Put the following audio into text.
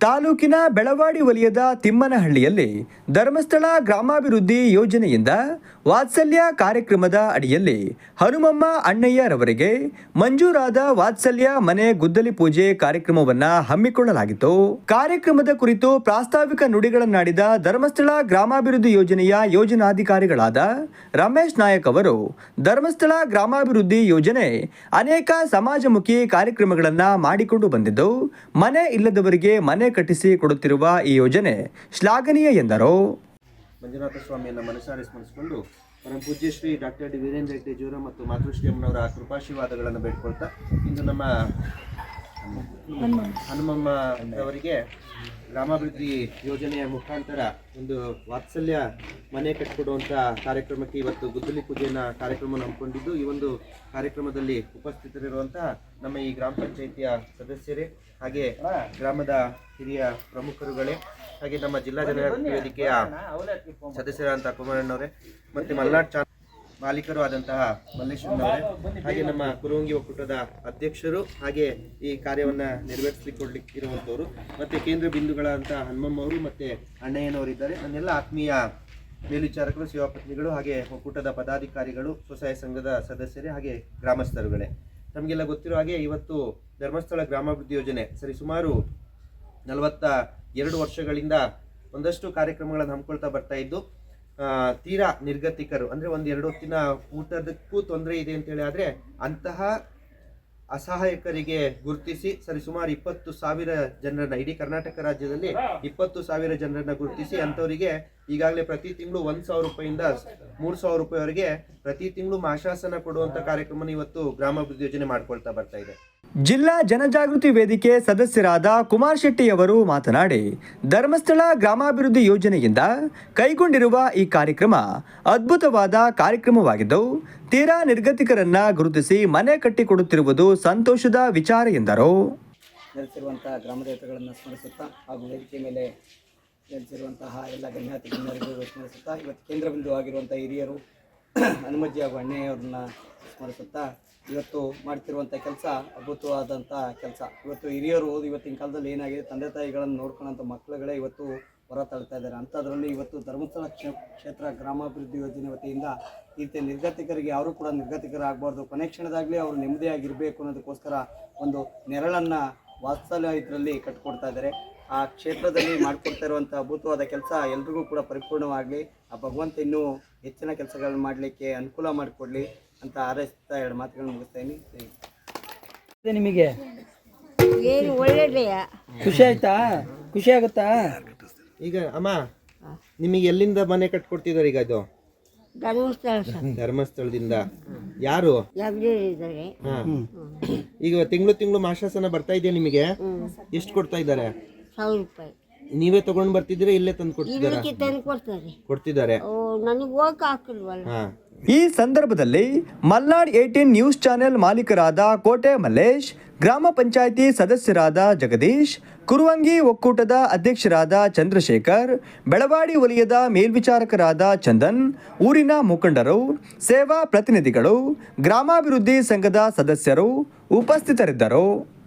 ತಾಲೂಕಿನ ಬೆಳವಾಡಿ ವಲಯದ ತಿಮ್ಮನಹಳ್ಳಿಯಲ್ಲಿ ಧರ್ಮಸ್ಥಳ ಗ್ರಾಮಾಭಿವೃದ್ಧಿ ಯೋಜನೆಯಿಂದ ವಾತ್ಸಲ್ಯ ಕಾರ್ಯಕ್ರಮದ ಅಡಿಯಲ್ಲಿ ಹನುಮಮ್ಮ ಅಣ್ಣಯ್ಯರವರಿಗೆ ಮಂಜೂರಾದ ವಾತ್ಸಲ್ಯ ಮನೆ ಗುದ್ದಲಿ ಪೂಜೆ ಕಾರ್ಯಕ್ರಮವನ್ನು ಹಮ್ಮಿಕೊಳ್ಳಲಾಗಿತ್ತು. ಕಾರ್ಯಕ್ರಮದ ಕುರಿತು ಪ್ರಾಸ್ತಾವಿಕ ನುಡಿಗಳನ್ನಾಡಿದ ಧರ್ಮಸ್ಥಳ ಗ್ರಾಮಾಭಿವೃದ್ಧಿ ಯೋಜನೆಯ ಯೋಜನಾಧಿಕಾರಿಗಳಾದ ರಮೇಶ್ ನಾಯಕ್ ಅವರು, ಧರ್ಮಸ್ಥಳ ಗ್ರಾಮಾಭಿವೃದ್ಧಿ ಯೋಜನೆ ಅನೇಕ ಸಮಾಜಮುಖಿ ಕಾರ್ಯಕ್ರಮಗಳನ್ನು ಮಾಡಿಕೊಂಡು ಬಂದಿದ್ದು, ಮನೆ ಇಲ್ಲದವರಿಗೆ ಮನೆ ಕಟ್ಟಿಸಿ ಕೊಡುತ್ತಿರುವ ಈ ಯೋಜನೆ ಶ್ಲಾಘನೀಯ ಎಂದರು. ಮಂಜುನಾಥ ಸ್ವಾಮಿಯನ್ನು ಮನಸಾರೆ ಸ್ಮರಿಸಿಕೊಂಡು ಪರಂ ಪೂಜ್ಯ ಶ್ರೀ ಡಾಕ್ಟರ್ ಡಿ ವೀರೇಂದ್ರ ಜೋರ ಮತ್ತು ಮಾತೃಶ್ರೀ ಅಮ್ಮನವರ ಕೃಪಾಶೀರ್ವಾದಗಳನ್ನು ಬೇಡ್ಕೊಳ್ತಾ ಇಂದು ನಮ್ಮ ಹನುಮಮ್ಮ ಅವರಿಗೆ ಗ್ರಾಮಾಭಿವೃದ್ಧಿ ಯೋಜನೆಯ ಮುಖಾಂತರ ಒಂದು ವಾತ್ಸಲ್ಯ ಮನೆ ಕಟ್ಟಿಕೊಡುವಂಥ ಕಾರ್ಯಕ್ರಮಕ್ಕೆ ಇವತ್ತು ಗುದ್ದಲಿ ಪೂಜೆಯನ್ನ ಕಾರ್ಯಕ್ರಮ ಹಮ್ಮಿಕೊಂಡಿದ್ದು, ಈ ಒಂದು ಕಾರ್ಯಕ್ರಮದಲ್ಲಿ ಉಪಸ್ಥಿತರಿರುವಂತಹ ನಮ್ಮ ಈ ಗ್ರಾಮ ಪಂಚಾಯಿತಿಯ ಸದಸ್ಯರೇ, ಹಾಗೆ ಗ್ರಾಮದ ಹಿರಿಯ ಪ್ರಮುಖರುಗಳೇ, ಹಾಗೆ ನಮ್ಮ ಜಿಲ್ಲಾ ಜನರ ವೇದಿಕೆಯ ಸದಸ್ಯರಾದಂತಹ ಕುಮಾರಣ್ಣವರೇ, ಮತ್ತೆ ಮಲ್ನಾಡ್ ಮಾಲೀಕರು ಆದಂತಹ ಮಲ್ಲೇಶ್ವರನವರೇ ಹಾಗೆ ನಮ್ಮ ಕುರುವಂಗಿ ಒಕ್ಕೂಟದ ಅಧ್ಯಕ್ಷರು, ಹಾಗೆ ಈ ಕಾರ್ಯವನ್ನ ನೆರವೇರಿಸಲಿಕ್ಕೆ ಇರುವಂತವರು ಮತ್ತೆ ಕೇಂದ್ರ ಹನುಮಮ್ಮ ಅವರು ಮತ್ತೆ ಅಣ್ಣಯ್ಯನವರು ಇದ್ದಾರೆ ನನ್ನೆಲ್ಲ ಆತ್ಮೀಯ ಮೇಲ್ವಿಚಾರಕರು, ಸೇವಾಪತ್ನಿಗಳು, ಹಾಗೆ ಒಕ್ಕೂಟದ ಪದಾಧಿಕಾರಿಗಳು, ಸ್ವಸಹಾಯ ಸಂಘದ ಸದಸ್ಯರೇ, ಹಾಗೆ ಗ್ರಾಮಸ್ಥರುಗಳೇ. ನಮಗೆಲ್ಲ ಗೊತ್ತಿರೋ ಹಾಗೆ ಇವತ್ತು ಧರ್ಮಸ್ಥಳ ಗ್ರಾಮಾಭಿವೃದ್ಧಿ ಯೋಜನೆ ಸರಿ ಸುಮಾರು ನಲವತ್ತ ಎರಡು ವರ್ಷಗಳಿಂದ ಒಂದಷ್ಟು ಕಾರ್ಯಕ್ರಮಗಳನ್ನು ಹಮ್ಮಿಕೊಳ್ತಾ ಬರ್ತಾ ಇದ್ದು ತೀರಾ ನಿರ್ಗತಿಕರು. ಅಂದರೆ ಒಂದು ಎರಡು ಹೊತ್ತಿನ ಊಟದಕ್ಕೂ ತೊಂದರೆ ಇದೆ ಅಂತೇಳಿ ಆದರೆ ಅಂತಹ ಅಸಹಾಯಕರಿಗೆ ಗುರುತಿಸಿ ಸರಿ ಸುಮಾರು ಇಪ್ಪತ್ತು ಸಾವಿರ ಜನರನ್ನ, ಇಡೀ ಕರ್ನಾಟಕ ರಾಜ್ಯದಲ್ಲಿ ಇಪ್ಪತ್ತು ಸಾವಿರ ಜನರನ್ನ ಗುರುತಿಸಿ ಅಂಥವರಿಗೆ ಈಗಾಗಲೇ ಪ್ರತಿ ತಿಂಗಳು ಒಂದು ಸಾವಿರ ರೂಪಾಯಿಂದ ಮೂರು ಸಾವಿರ ರೂಪಾಯಿವರೆಗೆ ಪ್ರತಿ ತಿಂಗಳು ಮಾಶಾಸನ ಕೊಡುವಂಥ ಕಾರ್ಯಕ್ರಮನ ಇವತ್ತು ಗ್ರಾಮಾಭಿವೃದ್ಧಿ ಯೋಜನೆ ಮಾಡ್ಕೊಳ್ತಾ ಬರ್ತಾ ಇದೆ. ಜಿಲ್ಲಾ ಜನಜಾಗೃತಿ ವೇದಿಕೆ ಸದಸ್ಯರಾದ ಕುಮಾರ್ ಶೆಟ್ಟಿ ಅವರು ಮಾತನಾಡಿ, ಧರ್ಮಸ್ಥಳ ಗ್ರಾಮಾಭಿವೃದ್ಧಿ ಯೋಜನೆಯಿಂದ ಕೈಗೊಂಡಿರುವ ಈ ಕಾರ್ಯಕ್ರಮ ಅದ್ಭುತವಾದ ಕಾರ್ಯಕ್ರಮವಾಗಿದ್ದು, ತೀರಾ ನಿರ್ಗತಿಕರನ್ನ ಗುರುತಿಸಿ ಮನೆ ಕಟ್ಟಿಕೊಡುತ್ತಿರುವುದು ಸಂತೋಷದ ವಿಚಾರ ಎಂದರು. ದೇವತೆಗಳನ್ನು ಸ್ಮರಿಸುತ್ತಾ ಹಾಗೂ ಮೇಲೆ ನೆಲೆಸಿರುವಂತಹ ಎಲ್ಲ ಗಣ್ಯಾತಿ ಗಣ್ಯರಿಗೂ ಇವತ್ತು ಕೇಂದ್ರ ಬಿಂದು ಆಗಿರುವಂಥ ಹಿರಿಯರು, ಹನುಮಜ್ಜಿ ಹಾಗೂ ಅಣ್ಣಯ್ಯವ್ರನ್ನ ಸ್ಮರಿಸುತ್ತಾ ಇವತ್ತು ಮಾಡ್ತಿರುವಂಥ ಕೆಲಸ ಅದ್ಭುತವಾದಂಥ ಕೆಲಸ. ಇವತ್ತು ಹಿರಿಯರು ಇವತ್ತಿನ ಕಾಲದಲ್ಲಿ ಏನಾಗಿದೆ? ತಂದೆ ತಾಯಿಗಳನ್ನು ನೋಡ್ಕೊಳ್ಳೋಂಥ ಮಕ್ಕಳುಗಳೇ ಇವತ್ತು ಹೊರ ತಳ್ತಾ ಇದ್ದಾರೆ. ಅಂಥದ್ರಲ್ಲಿ ಇವತ್ತು ಧರ್ಮಸ್ಥಳ ಕ್ಷೇ- ಕ್ಷೇತ್ರ ಗ್ರಾಮಾಭಿವೃದ್ಧಿ ಯೋಜನೆ ವತಿಯಿಂದ ಇಂಥ ನಿರ್ಗತಿಕರಿಗೆ ಯಾರೂ ಕೂಡ ನಿರ್ಗತಿಕರಾಗಬಾರ್ದು. ಕೊನೆ ಕ್ಷಣದಾಗಲೇ ಅವರು ನೆಮ್ಮದಿಯಾಗಿರಬೇಕು ಅನ್ನೋದಕ್ಕೋಸ್ಕರ ಒಂದು ನೆರಳನ್ನು ವಾತ್ಸಲ್ಯ ಇದರಲ್ಲಿ ಕಟ್ಕೊಡ್ತಾ ಇದ್ದಾರೆ. ಆ ಕ್ಷೇತ್ರದಲ್ಲಿ ಮಾಡಿಕೊಡ್ತಾ ಇರುವಂಥ ಅದ್ಭುತವಾದ ಕೆಲಸ ಎಲ್ರಿಗೂ ಕೂಡ ಪರಿಪೂರ್ಣವಾಗಲಿ ಆ ಭಗವಂತ ಇನ್ನೂ ಹೆಚ್ಚಿನ ಕೆಲಸಗಳನ್ನ ಮಾಡಲಿಕ್ಕೆ ಅನುಕೂಲ ಮಾಡಿಕೊಡ್ಲಿ. ಅಂತ ಹಾರೈಸ್ತಾ ಎರಡು ಮಾತುಗಳನ್ನು ಮುಗಿಸ್ತಾ ಇದ್ದೀನಿ ನಿಮಗೆ? ಏನು ಖುಷಿ ಆಯ್ತಾ? ಖುಷಿ ಆಗುತ್ತಾ? ಈಗ ಅಮ್ಮ ನಿಮಗೆ ಎಲ್ಲಿಂದ ಮನೆ ಕಟ್ಕೊಡ್ತಿದ್ದಾರೆ ಈಗ ಅದು? ಧರ್ಮಸ್ಥಳ ಸರ್. ಧರ್ಮಸ್ಥಳದಿಂದ. ಯಾರು? ಇದ್ದಾರೆ ಹಾ. ಈಗ ತಿಂಗಳು ತಿಂಗಳು ಮಾಶಾಸನ ಬರ್ತಾ ಇದೆಯಾ ನಿಮಗೆ? ಎಷ್ಟು ಕೊಡ್ತಾ ಇದ್ದಾರೆ? ಸಾವಿರ ರೂಪಾಯಿ. ನೀವೇ ತಗೊಂಡ್ ಬರ್ತಿದ್ರೆ ಇಲ್ಲೇ ತಂದು ಕೊಡ್ತಿದ್ದಾರಾ? ಇದಕ್ಕೆ ತಂದು ಕೊಡ್ತಾರೆ. ಕೊಡ್ತಿದ್ದಾರೆ. ಓ ನನಗೆ ಹೋಗಕ್ಕೆ ಹಾಕಿಲ್ವಲ್ಲ? ಹಾ. ಈ ಸಂದರ್ಭದಲ್ಲಿ ಮಲ್ನಾಡ್ ಏಟೀನ್ ನ್ಯೂಸ್ ಚಾನೆಲ್ ಮಾಲೀಕರಾದ ಕೋಟೆ ಮಲ್ಲೇಶ್, ಗ್ರಾಮ ಪಂಚಾಯಿತಿ ಸದಸ್ಯರಾದ ಜಗದೀಶ್, ಕುರುವಂಗಿ ಒಕ್ಕೂಟದ ಅಧ್ಯಕ್ಷರಾದ ಚಂದ್ರಶೇಖರ್, ಬೆಳವಾಡಿ ವಲಯದ ಮೇಲ್ವಿಚಾರಕರಾದ ಚಂದನ್, ಊರಿನ ಮುಖಂಡರು, ಸೇವಾ ಪ್ರತಿನಿಧಿಗಳು, ಗ್ರಾಮಾಭಿವೃದ್ಧಿ ಸಂಘದ ಸದಸ್ಯರು ಉಪಸ್ಥಿತರಿದ್ದರು.